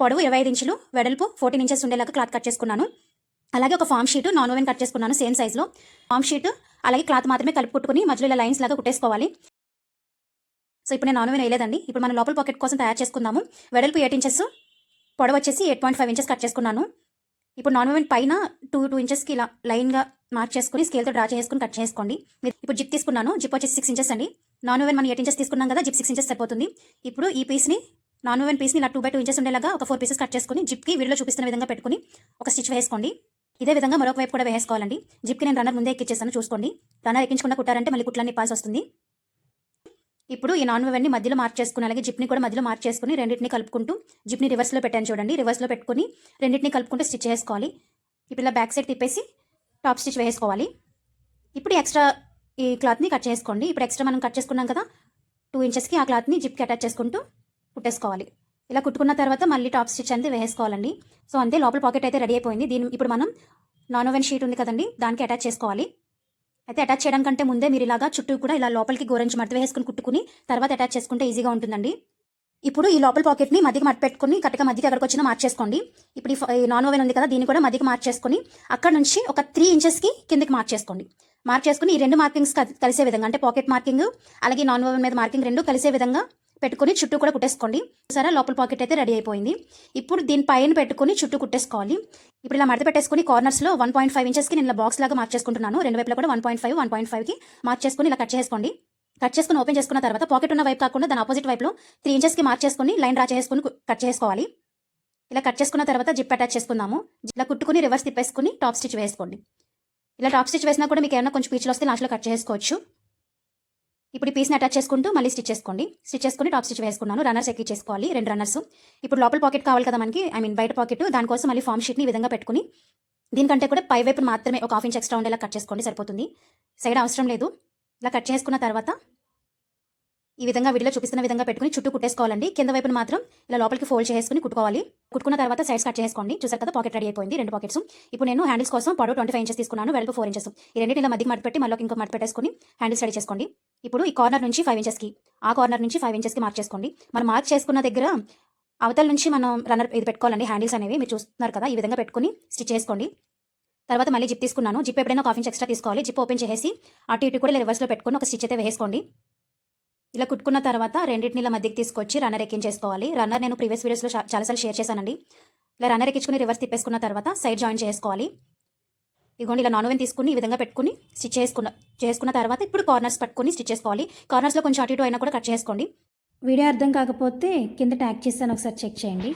పొడవు ఇరవై ఐదు ఇంచులు వెడల్పు ఫోర్టీన్ ఇంచెస్ ఉండేలాగా క్లాత్ కట్ చేసుకున్నాను. అలాగే ఒక foam sheet non woven cut చేసుకున్నాను సేమ్ సైజ్లో. ఫామ్ షీట్ అలాగే క్లాత్ మాత్రమే కలిపి కుట్టుకుని మధ్యలో ఇలా లైన్స్ లాగా కుట్టేసుకోవాలి. సో ఇప్పుడు నేను నాన్ ఓవెన్ వేయలేదండి. ఇప్పుడు మనం లోపల పాకెట్ కోసం తయారు చేసుకుందాము. వెడల్పు ఎయిట్ ఇంచెస్ పొడవు వచ్చేసి eight point five inches cut చేసుకున్నాను. ఇప్పుడు నాన్ ఓవెన్ పైన టూ టూ ఇంచెస్కి ఇలా లైన్గా మార్క్ చేసుకుని స్కేల్తో డ్రా చేసుకుని కట్ చేసుకోండి. ఇప్పుడు జిప్ తీసుకున్నాను. జిప్ వచ్చేసి సిక్స్ ఇంచెస్ అండి. నాన్ ఓవెన్ మనం ఎయిట్ ఇంచెస్ తీసుకున్నాం కదా జిప్ సిక్స్ ఇంచెస్ సరిపోతుంది. ఇప్పుడు ఈ పీస్ని నాన్ ఓవెన్ పీస్ని ఇలా టూ బై టూ ఇంచెస్ ఉండేలాగా ఒక ఫోర్ పీసెస్ కట్ చేసుకుని జిప్కి వీడియోలో చూపిస్తున్న విధంగా పెట్టుకుని ఒక స్టిచ్ వేసుకోండి. ఇదే విధంగా మరొక వైపు కూడా వేసుకోవాలండి. జిప్కి నేను రన్నర్ ముందే ఎక్కించేసాను చూసుకోండి. రన్నర్ ఎక్కించకుండా కుట్టారంటే మళ్ళీ కుట్లన్నీ పాల్సి వస్తుంది ఇప్పుడు ఈ నాన్ ఓవెన్ని మధ్యలో మార్క్ చేసుకుని అలాగే జిప్ని కూడా మధ్యలో మార్క్ చేసుకుని రెండింటిని కలుపుకుంటూ జిప్ని రివర్స్లో పెట్టాను చూడండి. రివర్స్లో పెట్టుకుని రెండింటిని కలుపుకుంటూ స్టిచ్ చేసుకోవాలి ఇప్పుడు ఇలా బ్యాక్ సైడ్ తిప్పేసి టాప్ స్టిచ్ వేసుకోవాలి. ఇప్పుడు ఎక్స్ట్రా ఈ క్లాత్ని కట్ చేసుకోండి. ఇప్పుడు ఎక్స్ట్రా మనం కట్ చేసుకున్నాం కదా టూ ఇంచెస్కి ఆ క్లాత్ని జిప్కి అటాచ్ చేసుకుంటూ కుట్టేసుకోవాలి. ఇలా కుట్టుకున్న తర్వాత మళ్ళీ టాప్ స్టిచ్ అనేది వేసుకోవాలండి. సో అంతే లోపల పాకెట్ అయితే రెడీ అయిపోయింది. దీని ఇప్పుడు మనం నాన్ ఓవెన్ షీట్ ఉంది కదండి దానికి అటాచ్ చేసుకోవాలి. అయితే అటాచ్ చేయడం కంటే ముందే మీరు ఇలాగా చుట్టూ కూడా ఇలా లోపలికి గోరంచి మడత వేసుకుని కుట్టుకుని తర్వాత అటాచ్ చేసుకుంటే ఈజీగా ఉంటుందండి. ఇప్పుడు ఈ లోపల పాకెట్ని మధ్యకి మట్టి పెట్టుకుని కరెక్ట్గా మధ్యకి ఎక్కడికి వచ్చినా మార్చేసుకోండి. ఇప్పుడు ఈ నాన్ ఓవెన్ ఉంది కదా దీన్ని కూడా మధ్యకి మార్చేసుకుని అక్కడ నుంచి ఒక త్రీ ఇంచెస్కి కిందకి మార్చేసుకోండి. మార్చేసుకుని మార్క్ చేసుకుని ఈ రెండు మార్కింగ్స్ కలి- కలిసే విధంగా అంటే పాకెట్ మార్కింగ్ అలాగే నాన్ ఓవెన్ మీద మార్కింగ్ రెండు కలిసే విధంగా పెట్టుకుని చుట్టూ కూడా కుట్టేసుకోండి. సరే లోపల పాకెట్ అయితే రెడీ అయిపోయింది. ఇప్పుడు దీని పైన పెట్టుకుని చుట్టూ కుట్టేసుకోవాలి. ఇప్పుడు ఇలా మడత పెట్టేసుకుని కార్నర్స్లో వన్ పాయింట్ ఫైవ్ ఇంచెస్కి నేను బాక్స్ లాగా మార్క్ చేసుకుంటున్నాను. రెండు వైపులా కూడా one point five one point ఫైవ్కి మార్క్ చేసుకుని ఇలా కట్ చేసుకోండి. కట్ చేసుకుని ఓపెన్ చేసుకున్న తర్వాత పాకెట్ ఉన్న వైపు కాకుండా దాని ఆపోజిట్ వైపులో త్రీ ఇంచెస్కి మార్క్ చేసుకుని లైన్ డ్రా చేసుకుని కట్ చేసుకోవాలి. ఇలా కట్ చేసుకున్న తర్వాత జిప్ అటాచ్ చేసుకుందాము. ఇలా కుట్టుకుని రివర్స్ తిప్పేసుకుని టాప్ స్టిచ్ వేసుకోండి. ఇలా టాప్ స్టిచ్ వేసినా కూడా మీకు ఏమైనా కొంచెం పీచులు వస్తే లాస్ట్లో కట్ చేసుకోవచ్చు. ఇప్పుడు పీస్ని అటాచ్ చేసుకుంటూ మళ్ళీ స్టిచ్ చేసుకోండి. స్టిచ్ చేసుకుని టాప్ స్టిచ్ వేసుకున్నాను. రన్నర్స్ ఎక్కి చేసుకోవాలి. రెండు రన్నర్స్ ఇప్పుడు లోపల పాకెట్ కావాలి కదా మనకి. ఐ మీన్ బయట పాకెట్ దానికోసం మళ్ళీ ఫామ్ షీట్ని ఈ విధంగా పెట్టుకుని దీనికంటే కూడా పై వైపు మాత్రమే ఒక హాఫ్ ఇంచ్ ఎక్స్ట్రా ఉండేలా కట్ చేసుకోండి. సరిపోతుంది. సైడ్ అవసరం లేదు. ఇలా కట్ చేసుకున్న తర్వాత ఈ విధంగా వీడియోలో చూపిస్తున్న విధంగా పెట్టుకుని చుట్టూ కుట్టేసుకోవాలండి. కింద వైపున మాత్రం ఇలా లోపలికి ఫోల్డ్ చేసుకుని కుట్టుకోవాలి. కుట్టుకున్న తర్వాత సైడ్స్ కట్ చేసుకోండి. చూసారు కదా పాకెట్ రెడీ అయిపోయింది రెండు పాకెట్స్. ఇప్పుడు నేను హ్యాండిల్స్ కోసం పొడవు ట్వంటీ ఫైవ్ ఇంచెస్ తీసుకున్నాను. వెడల్పు ఫోర్ ఇంచెస్. ఈ రెండింటి ఇలా మధ్యకి మడత పెట్టి మళ్ళీ ఇంకో మడత పెట్టేసుకుని హ్యాండిల్స్ రెడీ చేసుకోండి. ఇప్పుడు ఈ కార్నర్ నుంచి ఫైవ్ ఇంచెస్కి ఆ కార్నర్ నుంచి ఫైవ్ ఇంచెస్కి మార్క్ చేసుకోండి. మనం మార్క్ చేసుకున్న దగ్గర అవతల నుంచి మనం రన్నర్ ఇది పెట్టుకోవాలండి. హ్యాండిల్స్ అనేవి మీరు చూస్తున్నారు కదా ఈ విధంగా పెట్టుకుని స్టిచ్ చేసుకోండి. తర్వాత మళ్ళీ జిప్ తీసుకున్నాను. జిప్ ఎప్పుడైనా ఒక హాఫ్ ఇంచ్ ఎక్స్ట్రా తీసుకోవాలి. జిప్ ఓపెన్ చేసి అటు ఇటు కూడా రివర్స్లో పెట్టుకుని ఒక స్టిచ్ అయితే వేసుకోండి. ఇలా కుట్టుకున్న తర్వాత రెండింటిని మధ్యకి తీసుకొచ్చి రన్నర్ ఎక్కించేసుకోవాలి. రన్నర్ నేను ప్రీవియస్ వీడియోస్లో చాలాసార్లు షేర్ చేశానండి. ఇలా రన్నర్ ఎక్కించుకుని రివర్స్ తిప్పేసుకున్న తర్వాత సైడ్ జాయిన్ చేసుకోవాలి. ఇదిగోండి ఇలా నాన్ ఓవెన్ తీసుకుని ఈ విధంగా పెట్టుకుని స్టిచ్ చేసుకున్న చేసుకున్న తర్వాత ఇప్పుడు కార్నర్స్ పట్టుకుని స్టిచ్ చేసుకోవాలి. కార్నర్స్లో కొంచెం అటు ఇటు అయినా కూడా కట్ చేసుకోండి. వీడియో అర్థం కాకపోతే కింద ట్యాగ్ చేస్తాను ఒకసారి చెక్ చేయండి.